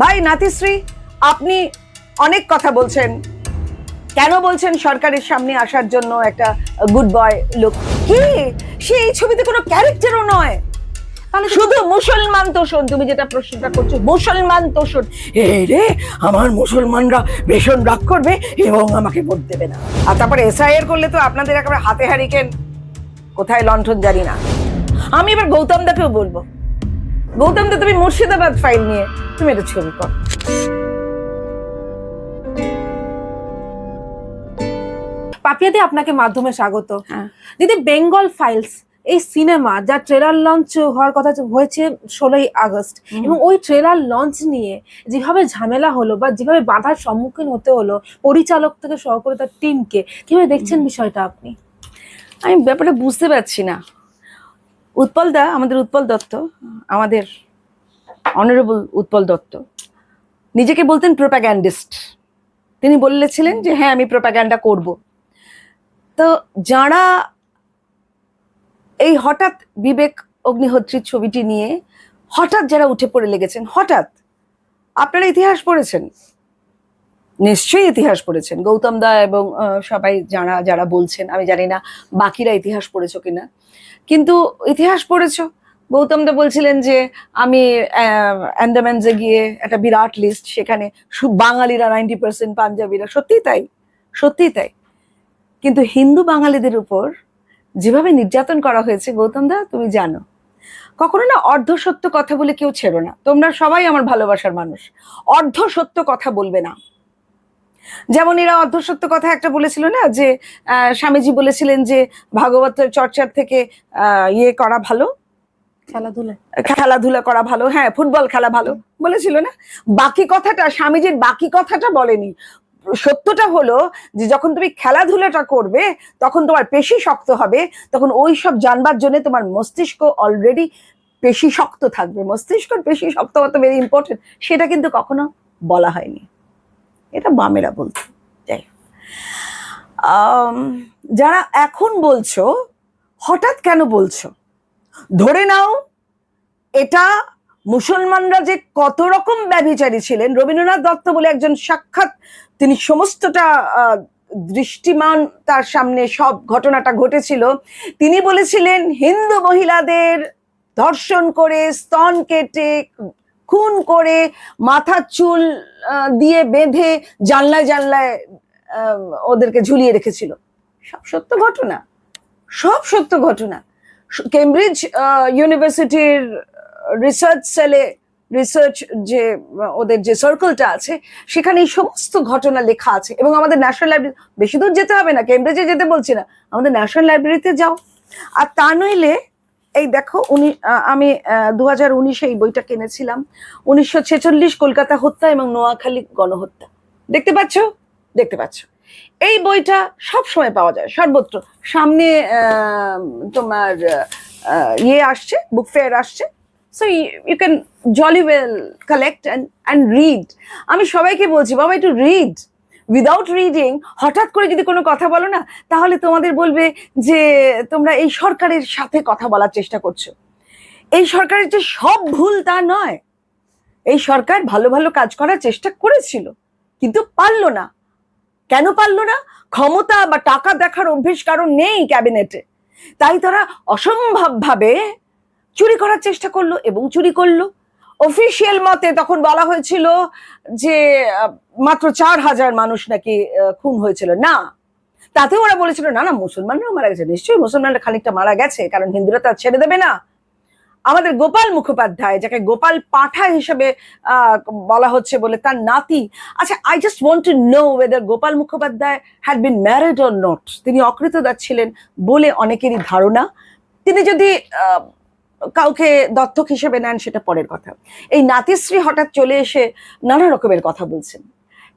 ভাই নাতিশ্রী আপনি অনেক কথা বলছেন। কেন বলছেন সরকারের সামনে আসার জন্য একটা গুড বয় লুক কি? সে এই ছবিতে কোনো ক্যারেক্টারও নয়। তাহলে শুধু মুসলমান তোষণ তুমি যেটা প্রশ্নটা করছ মুসলমান তোষণ। এ রে আমার মুসলমানরা ভীষণ রাগ করবে এবং আমাকে ভোট দেবে না। আর তারপরে এসআইআর করলে তো আপনাদের একেবারে হাতে হারিকেন। কোথায় লণ্ঠন জানি না। আমি এবার গৌতম দাকেও বলব। গৌতম দা তুমি মুর্শিদাবাদ ফাইল নিয়ে তুমি একটা ছবি কর। পাপিয়াদি আপনাকে মাধ্যমে স্বাগত। হ্যাঁ। দিদি বেঙ্গল ফাইলস এই সিনেমা যা ট্রেলার লঞ্চ হওয়ার কথা হয়েছে ষোলোই আগস্ট এবং ওই ট্রেলার লঞ্চ নিয়ে যেভাবে ঝামেলা হলো বা যেভাবে বাধার সম্মুখীন হতে হলো পরিচালক থেকে সহকারে তার টিমকে কীভাবে দেখছেন বিষয়টা আপনি? আমি ব্যাপারটা বুঝতে পারছি না। উৎপল দা আমাদের উৎপল দত্ত আমাদের অনারেবল উৎপল দত্ত নিজেকে বলতেন প্রোপাগ্যান্ডিস্ট তিনি বলেছিলেন যে হ্যাঁ আমি প্রোপাগ্যান্ডা করব। তো যারা এই হঠাৎ বিবেক অগ্নিহোত্রীর ছবিটি নিয়ে হঠাৎ যারা উঠে পড়ে লেগেছেন, হঠাৎ আপনারা ইতিহাস পড়েছেন? নিশ্চয়ই ইতিহাস পড়েছেন। গৌতম দা এবং সবাই যারা যারা বলছেন, আমি জানি না বাকিরা ইতিহাস পড়েছো কিনা। কিন্তু ইতিহাস পড়েছো। গৌতম দা বলছিলেন যে আমি অ্যান্ডামানসে গিয়ে একটা বিরাট লিস্ট সেখানে বাঙালিরা নাইনটি পার্সেন্ট পাঞ্জাবিরা, সত্যিই তাই সত্যিই তাই। কিন্তু হিন্দু বাঙালিদের উপর যেভাবে নির্যাতন করা হয়েছে, গৌতম দা, তুমি জানো। কখনো না অর্ধ সত্য কথা বলে কেউ ছেড়ো না। তোমরা সবাই আমার ভালোবাসার মানুষ। অর্ধ সত্য কথা বলবে না। যেমন এরা অর্ধসত্য কথা একটা বলেছিল না যে স্বামীজি বলেছিলেন যে ভাগবত চর্চার থেকে ইয়ে করা ভালো। খেলাধুলা। খেলাধুলা করা ভালো হ্যাঁ ফুটবল খেলা ভালো। বলেছিল না? বাকি কথাটা, স্বামীজির বাকি কথাটা বলেনি। সত্যটা হলো যে, যখন তুমি খেলাধুলাটা করবে, তখন তোমার পেশি শক্ত হবে, তখন ওই সব জানবার জন্য তোমার মস্তিষ্ক অলরেডি পেশি শক্ত থাকবে। মস্তিষ্ক পেশি শক্ত হতে ভেরি ইম্পর্টেন্ট সেটা কিন্তু কখনো বলা হয়নি। এটা বামেরা বলতো যাই যারা এখন বলছো, হঠাৎ কেন বলছো? ধরে নাও, এটা মুসলমানরা যে কত রকম ব্যভিচারী ছিলেন, রবীন্দ্রনাথ দত্ত বলে একজন সাক্ষাৎ, তিনি সমস্তটা দৃষ্টিমান তার সামনে সব ঘটনাটা ঘটেছিল। তিনি বলেছিলেন, হিন্দু মহিলাদের ধর্ষণ করে, স্তন কেটে, খুন করে মাথার চুল দিয়ে বেঁধে জানলায় জানলায় ওদেরকে ঝুলিয়ে রেখেছিল। সব সত্য ঘটনা। সব সত্য ঘটনা। কেমব্রিজ ইউনিভার্সিটির রিসার্চ সেলে রিসার্চ যে ওদের যে সার্কেলটা আছে, সেখানে এই সমস্ত ঘটনা লেখা আছে। এবং আমাদের ন্যাশনাল লাইব্রেরি বেশি দূর যেতে হবে না কেমব্রিজে যেতে বলছি না, আমাদের ন্যাশনাল লাইব্রেরিতে যাও। আর তা নইলে, এই দেখো উনি আমি দু হাজার উনিশে এই বইটা কিনেছিলাম। উনিশশো ছেচল্লিশ কলকাতা হত্যা এবং নোয়াখালী গণহত্যা। দেখতে পাচ্ছ? দেখতে পাচ্ছ। এই বইটা সব সময় পাওয়া যায়। সর্বত্র। সামনে তোমার ইয়ে আসছে বুক ফেয়ার আসছে। So you can jolly well collect and and read আমি সবাইকে বলছি, বাবা, একটু রিড উইদাউট রিডিং হঠাৎ করে যদি কোনো কথা বলো না, তাহলে তোমাদের বলবে যে, তোমরা এই সরকারের সাথে কথা বলার চেষ্টা করছ। এই সরকারের যে সব ভুল তা নয়। এই সরকার ভালো ভালো কাজ করার চেষ্টা করেছিল, কিন্তু পারল না। কেন পারল না? ক্ষমতা বা টাকা দেখার অভ্যেস কারণ নেই ক্যাবিনেটে। তাই তারা অসম্ভবভাবে চুরি করার চেষ্টা করল এবং চুরি করল। অফিসিয়াল মতে তখন বলা হয়েছিল যে মাত্র চার হাজার মানুষ নাকি খুন হয়েছিল। না, তাতেও ওরা বলেছিল, না না, মুসলমানরাও মারা গেছে। নিশ্চয়ই মুসলমানরা খানিকটা মারা গেছে, কারণ হিন্দুরা তো ছেড়ে দেবে না। আমাদের গোপাল মুখোপাধ্যায়, যাকে গোপাল পাঠা হিসেবে বলা হচ্ছে বলে তার নাতি। আচ্ছা I just want to know whether Gopal Mukhopadhyay had been married or not তিনি অকৃতদার ছিলেন বলে অনেকেরই ধারণা। তিনি যদি কাউকে দত্তক হিসেবে নেন, সেটা পরের কথা। এই নাতিশ্রী হঠাৎ চলে এসে নানা রকমের কথা বলছেন।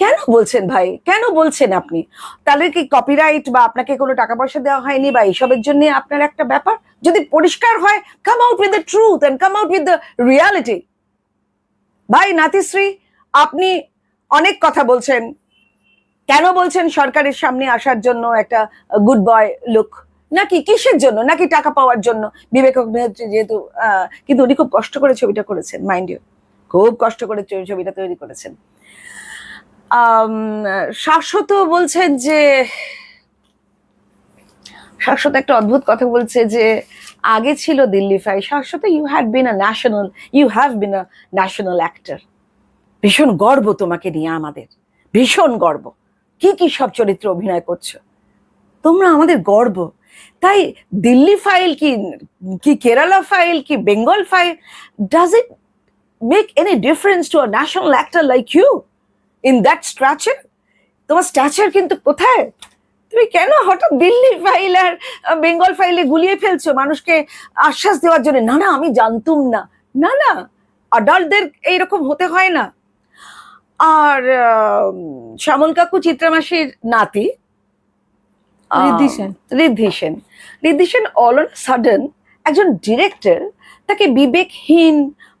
কেন বলছেন ভাই? কেন বলছেন আপনি? তাহলে কি কপিরাইট বা আপনাকে কোনো টাকা পয়সা দেওয়া হয়নি বা এইসবের জন্য আপনার একটা ব্যাপার? যদি পরিষ্কার হয় come out with the truth and come out with the reality ভাই, নাতিশ্রী, আপনি অনেক কথা বলছেন। কেন বলছেন সরকারের সামনে আসার জন্য একটা গুড বয় লুক নাকি কিসের জন্য? নাকি টাকা পাওয়ার জন্য? বিবেক অগ্নিহোত্রী যেহেতু কিন্তু উনি খুব কষ্ট করে ছবিটা করেছেন মাইন্ড ইউ খুব কষ্ট করে ছবিটা তৈরি করেছেন। শাশ্বত বলছেন যে, শাশ্বত একটা অদ্ভুত কথা বলছে যে, আগে ছিল Delhi phi, Shashwat you had been a national you have been a national actor ভীষণ গর্ব তোমাকে নিয়ে আমাদের, ভীষণ গর্ব। কি কি সব চরিত্র অভিনয় করছ? তোমরা আমাদের গর্ব। তাই দিল্লি ফাইল কি কি কেরালা ফাইল, কি Bengal file does it make any difference to a national actor like you in that stature তোমার স্ট্যাচার কিন্তু কোথায়? তুমি কেন হঠাৎ দিল্লি ফাইল আর বেঙ্গল ফাইলে গুলিয়ে ফেলছো? মানুষকে আশ্বাস দেওয়ার জন্য। না না আমি জানতুম না। না না আডাল্টদের এইরকম হতে হয় না। আর শ্যামল কাকু চিত্রামাসির নাতি আহ, Riddhi Sen. Riddhi Sen Riddhi Sen all on sudden একজন ডিরেক্টর তাকে বিবেকহীন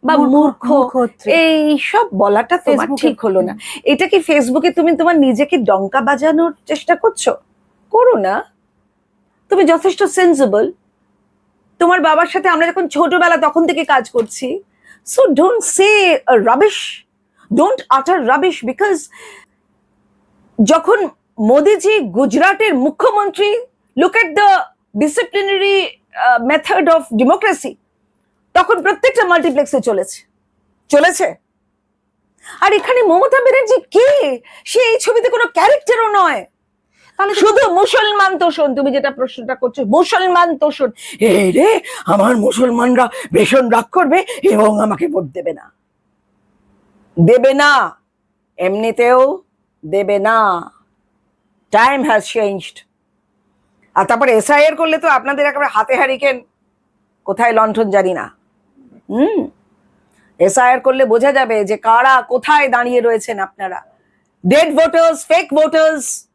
বা মূর্খ মূর্খত্রী। এই সব বলাটা তোমার ঠিক হলো না। এটা কি ফেসবুকে তুমি তোমার নিজেকে ডঙ্কা বাজানোর চেষ্টা করছ? করো না। তুমি যথেষ্ট সেন্সিবল তোমার বাবার সাথে আমরা যখন ছোটবেলা তখন থেকে কাজ করছি। So don't say rubbish don't utter rubbish because যখন মোদিজি গুজরাটের মুখ্যমন্ত্রী look at the disciplinary method of democracy তখন প্রত্যেকটা মাল্টিপ্লেক্সে চলেছে। চলেছে? আর এখানে মমতা ব্যানার্জি কে? সে এই ছবিতে কোনো ক্যারেক্টারও নয়। তাহলে শুধু মুসলমান তোষণ তুমি যেটা প্রশ্নটা করছ মুসলমান তোষণ। এ রে আমার মুসলমানরা ভীষণ রাগ করবে এবং আমাকে ভোট দেবে না। দেবে না। এমনিতেও দেবে না। টাইম হ্যাজ চেঞ্জড আর তারপরে এসআইআর করলে তো আপনাদের একেবারে হাতে হারিকেন। কোথায় লণ্ঠন জানি না। হুম। এসআইআর করলে বোঝা যাবে যে কারা কোথায় দাঁড়িয়ে রয়েছেন আপনারা। Dead voters fake voters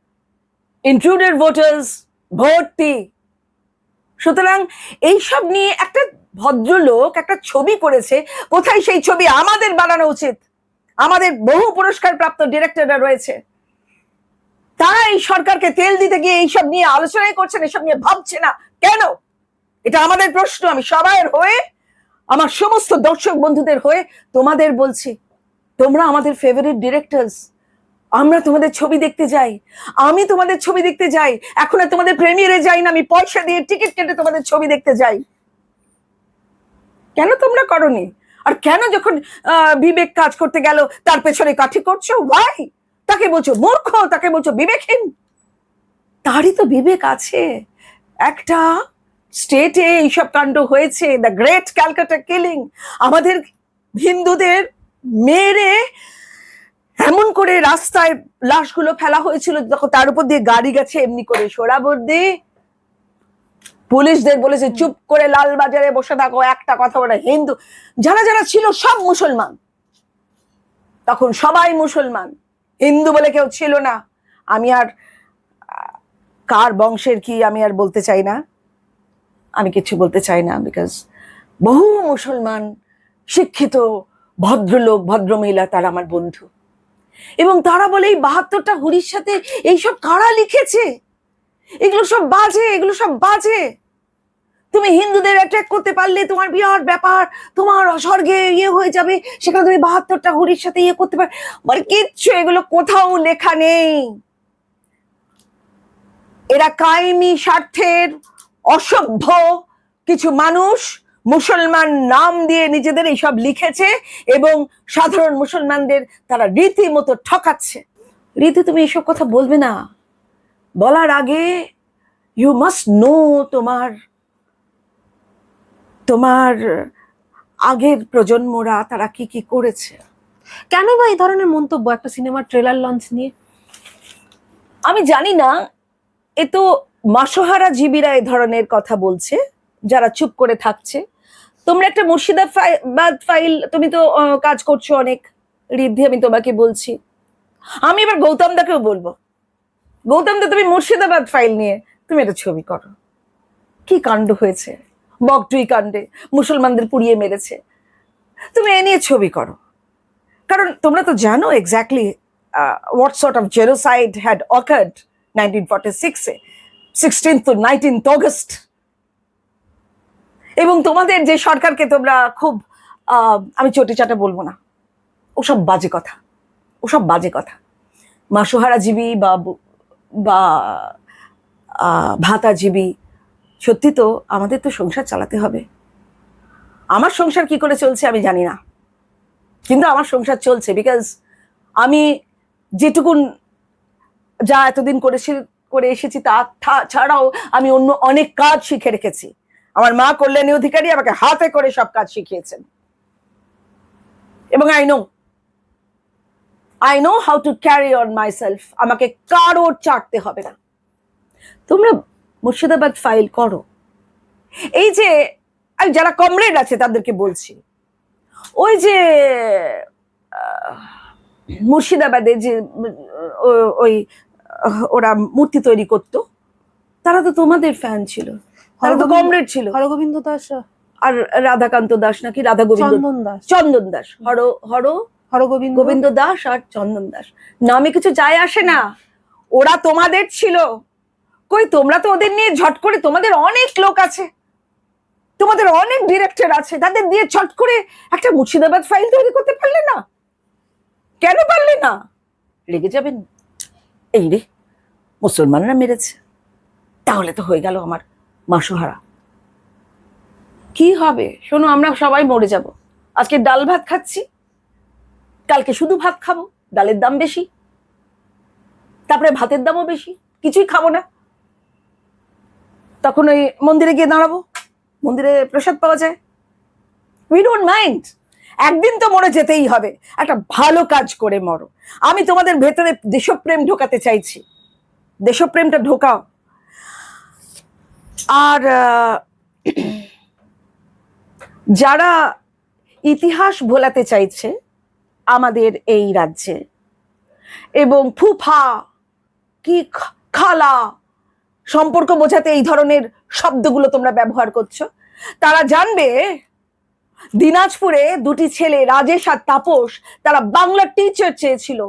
intruded voters ভর্তি। সুতরাং এইসব নিয়ে একটা ভদ্রলোক একটা ছবি করেছে, কোথায় সেই ছবি আমাদের বানানো উচিত? আমাদের বহু পুরস্কার প্রাপ্ত ডিরেক্টররা রয়েছে। তারা এই সরকারকে তেল দিতে গিয়ে এইসব নিয়ে আলোচনাই করছেন, এসব নিয়ে ভাবছে না। কেন? এটা আমাদের প্রশ্ন, আমি সবাইয়ের হয়ে আমার সমস্ত দর্শক বন্ধুদের হয়ে তোমাদের বলছি, তোমরা আমাদের ফেভারিট ডিরেক্টরস আমরা তোমাদের ছবি দেখতে যাই, আমি তোমাদের ছবি দেখতে যাই, এখন আর তোমাদের প্রেমিয়ারে যাই না, আমি পয়সা দিয়ে টিকিট কেটে তোমাদের ছবি দেখতে যাই। কেন তোমরা করনি? আর কেন যখন বিবেক কাজ করতে গেল, তার পেছনে কাঠি করছ? ওয়াই তাকে বলছো মূর্খ, তাকে বলছো বিবেকহীন। তারই তো বিবেক আছে। একটা স্টেটে এইসব কাণ্ড হয়েছে দ্য গ্রেট ক্যালকাটা কিলিং আমাদের হিন্দুদের মেরে এমন করে রাস্তায় লাশগুলো ফেলা হয়েছিল তার উপর দিয়ে গাড়ি গেছে, এমনি করে সোরাবর্দি পুলিশদের বলেছে, চুপ করে লাল বাজারে বসে থাকো, একটা কথা বলে, হিন্দু যারা যারা ছিল সব মুসলমান। তখন সবাই মুসলমান। হিন্দু বলে কেউ ছিল না। আমি আর কার বংশের কি আমি আর বলতে চাই না। আমি কিছু বলতে চাই না বিকজ বহু মুসলমান, শিক্ষিত, ভদ্রলোক, ভদ্রমহিলা তারা আমার বন্ধু। এবং তারা বলে, এই বাহাত্তরটা হুড়ির সাথে এইসব কারা লিখেছে? এগুলো সব বাজে, এগুলো সব বাজে। তুমি হিন্দুদের অ্যাট্যাক করতে পারলে তোমার বিরাট ব্যাপার, তোমার স্বর্গে ইয়ে হয়ে যাবে, সেখানে তুমি বাহাত্তরটা হুড়ির সাথে ইয়ে করতে পার মানে কিচ্ছু, এগুলো কোথাও লেখা নেই। এরা কায়েমি স্বার্থের অসভ্য কিছু মানুষ মুসলমান নাম দিয়ে নিজেদের এইসব লিখেছে এবং সাধারণ মুসলমানদের তারা রীতিমতো ঠকাচ্ছে। রীতি, তুমি এসব কথা বলবে না। বলার আগে ইউ মাস্ট নো তোমার তোমার আগের প্রজন্মরা তারা কি কি করেছে। কেন বা এই ধরনের মন্তব্য একটা সিনেমার ট্রেলার লঞ্চ নিয়ে? আমি জানি না। এ তো মাসোহারা জীবীরা এ ধরনের কথা বলছে, যারা চুপ করে থাকছে। তোমরা একটা মুর্শিদাবাদ ফাইল, তুমি তো কাজ করছ অনেক ঋদ্ধি আমি তোমাকে বলছি। আমি এবার গৌতম দাকেও বলব। গৌতম দা, তুমি মুর্শিদাবাদ ফাইল নিয়ে তুমি একটা ছবি করো। কি কাণ্ড হয়েছে? বকটুই কাণ্ডে মুসলমানদের পুড়িয়ে মেরেছে। তুমি এ নিয়ে ছবি করো। কারণ তোমরা তো জানো exactly what of genocide had occurred nineteen forty সিক্সে সিক্সটিন্থ টু নাইনটিন্থ অগস্ট এবং তোমাদের যে সরকারকে তোমরা খুব আমি চটি চাটা বলব না। ওসব বাজে কথা। ওসব বাজে কথা। মাসোহারাজীবী বা ব- ভাতাজীবী, সত্যি তো আমাদের তো সংসার চালাতে হবে। আমার সংসার কি করে চলছে আমি জানি না। কিন্তু আমার সংসার চলছে বিকজ আমি যেটুকুন যা এতদিন করেছি করে এসেছি তা ছাড়াও আমি অন্য অনেক কাজ শিখে রেখেছি। আমার মা কল্যাণী অধিকারী আমাকে হাতে করে সব কাজ শিখিয়েছেন। এবং I know I know how to carry on myself আমাকে কারোর চাটতে হবে না। তোমরা মুর্শিদাবাদ ফাইল করো। এই যে আমি যারা কমরেড আছে তাদেরকে বলছি, ওই যে মুর্শিদাবাদে যে ওই ওরা মূর্তি তৈরি করতো। তারা তো তোমাদের ফ্যান ছিল। তারা তো কমরেড ছিল। হরগোবিন্দ দাস আর রাধাকান্ত দাস নাকি রাধা গোবিন্দ চন্দন দাস। চন্দন দাস। হর হর হরগোবিন্দ গোবিন্দ দাস আর চন্দন দাস। নামে কিছু যায় আসে না। ওরা তোমাদের ছিল। কই তোমরা তো ওদের নিয়ে ঝট করে তোমাদের অনেক লোক আছে। তোমাদের অনেক ডিরেক্টর আছে। তাদের দিয়ে ঝট করে একটা মুর্শিদাবাদ ফাইল তৈরি করতে পারলে না? কেন পারলে না? রেগে যাবেন। এই রে। মুসলমানরা মেরেছে। তাহলে তো হয়ে গেল আমার মাসুহারা। কি হবে? শোনো, আমরা সবাই মরে যাব। আজকে ডাল ভাত খাচ্ছি। কালকে শুধু ভাত খাব, ডালের দাম বেশি। তারপরে ভাতের দামও বেশি, কিছুই খাব না। তখন ওই মন্দিরে গিয়ে দাঁড়াবো। মন্দিরে প্রসাদ পাওয়া যায়। উই ডোন্ট মাইন্ড একদিন তো মরে যেতেই হবে। একটা ভালো কাজ করে মরো। আমি তোমাদের ভেতরে দেশপ্রেম ঢোকাতে চাইছি। দেশপ্রেমটা ঢোকাও। আর যারা ইতিহাস ভোলাতে চাইছে আমাদের এই রাজ্যে, এবং ফুফা, কি খালা সম্পর্ক বোঝাতে এই ধরনের শব্দগুলো তোমরা ব্যবহার করছ, তারা জানবে দিনাজপুরে দুটি ছেলে, রাজেশ আর তাপস, তারা বাংলা টিচার চেয়েছিল।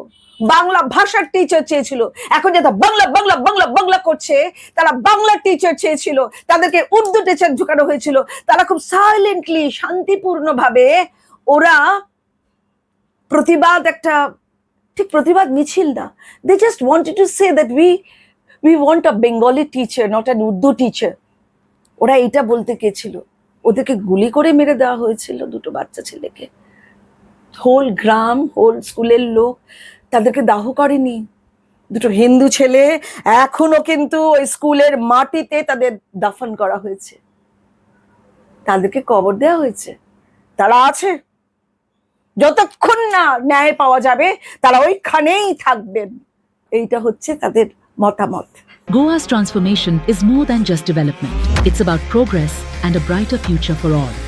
বাংলা ভাষার টিচার চেয়েছিল। এখন যারা বাংলা বাংলা বাংলা বাংলা করছে, তারা বাংলা টিচার চেয়েছিল। তাদেরকে উর্দু টিচার ঢুকানো হয়েছিল। তারা খুব সাইলেন্টলি শান্তিপূর্ণভাবে ওরা প্রতিবাদ একটা, ঠিক প্রতিবাদ মিছিল না। They just wanted to say that we we want a Bengali teacher not an Urdu teacher ওরা এটা বলতে গেছিল। ওদেরকে গুলি করে মেরে দেওয়া হয়েছিল দুটো বাচ্চা ছেলেকে। হোল গ্রাম হোল স্কুলের লোক। তাদেরকে দাহ করেনি। দুটো হিন্দু ছেলে এখনও কিন্তু ওই স্কুলের মাটিতে তাদের দাফন করা হয়েছে। তাদেরকে কবর দেওয়া হয়েছে। তারা আছে। যতক্ষণ না ন্যায় পাওয়া যাবে, তারা ওইখানেই থাকবেন। এইটা হচ্ছে তাদের মতামত। Goa's transformation is more than just development. It's about progress and a brighter future for all.